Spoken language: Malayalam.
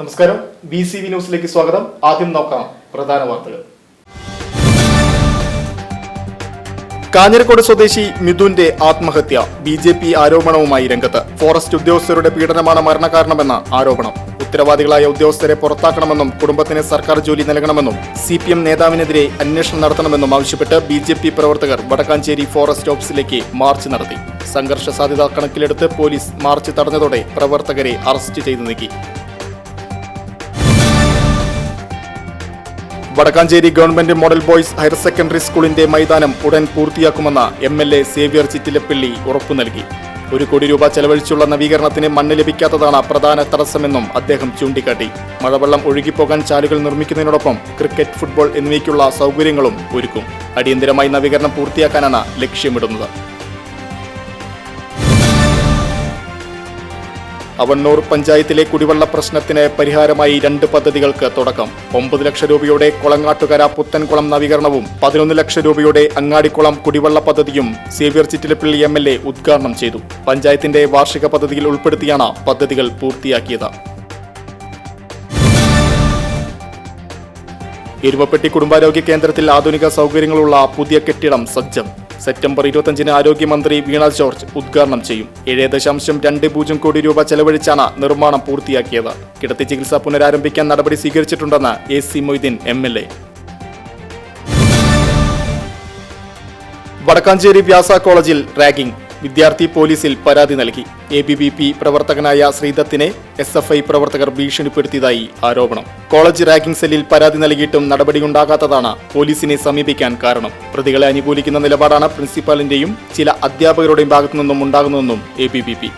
നമസ്കാരം. ബി സി വി ന്യൂസിലേക്ക് സ്വാഗതം. ആദ്യം നോക്കാം പ്രധാന വാർത്തകൾ. കാഞ്ഞിരക്കോട് സ്വദേശി മിഥുന്റെ ആത്മഹത്യ. ബി ജെ പി ആരോപണവുമായി രംഗത്ത്. ഫോറസ്റ്റ് ഉദ്യോഗസ്ഥരുടെ പീഡനമാണ് മരണകാരണമെന്ന ആരോപണം. ഉത്തരവാദികളായ ഉദ്യോഗസ്ഥരെ പുറത്താക്കണമെന്നും കുടുംബത്തിന് സർക്കാർ ജോലി നൽകണമെന്നും സി പി എം നേതാവിനെതിരെ അന്വേഷണം നടത്തണമെന്നും ആവശ്യപ്പെട്ട് ബി ജെ പി പ്രവർത്തകർ വടക്കാഞ്ചേരി ഫോറസ്റ്റ് ഓഫീസിലേക്ക് മാർച്ച് നടത്തി. സംഘർഷ സാധ്യത കണക്കിലെടുത്ത് പോലീസ് മാർച്ച് തടഞ്ഞതോടെ പ്രവർത്തകരെ അറസ്റ്റ് ചെയ്തു നീക്കി. Vadakkanchery government model boys higher secondary സ്കൂളിന്റെ മൈതാനം ഉടൻ പൂർത്തിയാക്കുമെന്ന M L A Xavier Chittilappally ഉറപ്പു നൽകി. ഒരു കോടി രൂപ ചെലവഴിച്ചുള്ള നവീകരണത്തിന് മണ്ണ് ലഭിക്കാത്തതാണ് പ്രധാന തടസ്സമെന്നും അദ്ദേഹം ചൂണ്ടിക്കാട്ടി. മഴവെള്ളം ഒഴുകിപ്പോകാൻ ചാലുകൾ നിർമ്മിക്കുന്നതിനോടൊപ്പം ക്രിക്കറ്റ് ഫുട്ബോൾ എന്നിവയ്ക്കുള്ള സൗകര്യങ്ങളും ഒരുക്കും. അടിയന്തരമായി നവീകരണം പൂർത്തിയാക്കാനാണ് ലക്ഷ്യമിടുന്നത്. അവണ്ണൂർ പഞ്ചായത്തിലെ കുടിവെള്ള പ്രശ്നത്തിന് പരിഹാരമായി രണ്ട് പദ്ധതികൾക്ക് തുടക്കം. ഒമ്പത് ലക്ഷം രൂപയുടെ കൊളങ്ങാട്ടുകര പുത്തൻകുളം നവീകരണവും പതിനൊന്ന് ലക്ഷം രൂപയുടെ അങ്ങാടിക്കുളം കുടിവെള്ള പദ്ധതിയും Xavier Chittilappally M L A ഉദ്ഘാടനം ചെയ്തു. പഞ്ചായത്തിന്റെ വാർഷിക പദ്ധതിയിൽ ഉൾപ്പെടുത്തിയാണ് പദ്ധതികൾ പൂർത്തിയാക്കിയത്. എരുമപ്പെട്ടി കുടുംബാരോഗ്യ കേന്ദ്രത്തിൽ ആധുനിക സൗകര്യങ്ങളുള്ള പുതിയ കെട്ടിടം സജ്ജം. സെപ്റ്റംബർ ഇരുപത്തഞ്ചിന് ആരോഗ്യമന്ത്രി വീണ ജോർജ് ഉദ്ഘാടനം ചെയ്യും. ഏഴ് ദശാംശം രണ്ട് പൂജ്യം കോടി രൂപ ചെലവഴിച്ചാണ് നിർമ്മാണം പൂർത്തിയാക്കിയത്. കിടത്തി ചികിത്സ പുനരാരംഭിക്കാൻ നടപടി സ്വീകരിച്ചിട്ടുണ്ടെന്ന് A C Moideen M L A. Vadakkanchery Vyasa കോളേജിൽ റാഗിംഗ്. വിദ്യാർത്ഥി പോലീസിൽ പരാതി നൽകി. എ ബി ബി പി പ്രവർത്തകനായ ശ്രീദത്തിനെ എസ് എഫ് ഐ പ്രവർത്തകർ ഭീഷണിപ്പെടുത്തിയതായി ആരോപണം. കോളേജ് റാഗിംഗ് സെല്ലിൽ പരാതി നൽകിയിട്ടും നടപടിയുണ്ടാകാത്തതാണ് പോലീസിനെ സമീപിക്കാൻ കാരണം. പ്രതികളെ അനുകൂലിക്കുന്ന നിലപാടാണ് പ്രിൻസിപ്പാലിന്റെയും ചില അധ്യാപകരുടെയും ഭാഗത്തുനിന്നും ഉണ്ടാകുന്നതെന്നും എ ബി ബി പി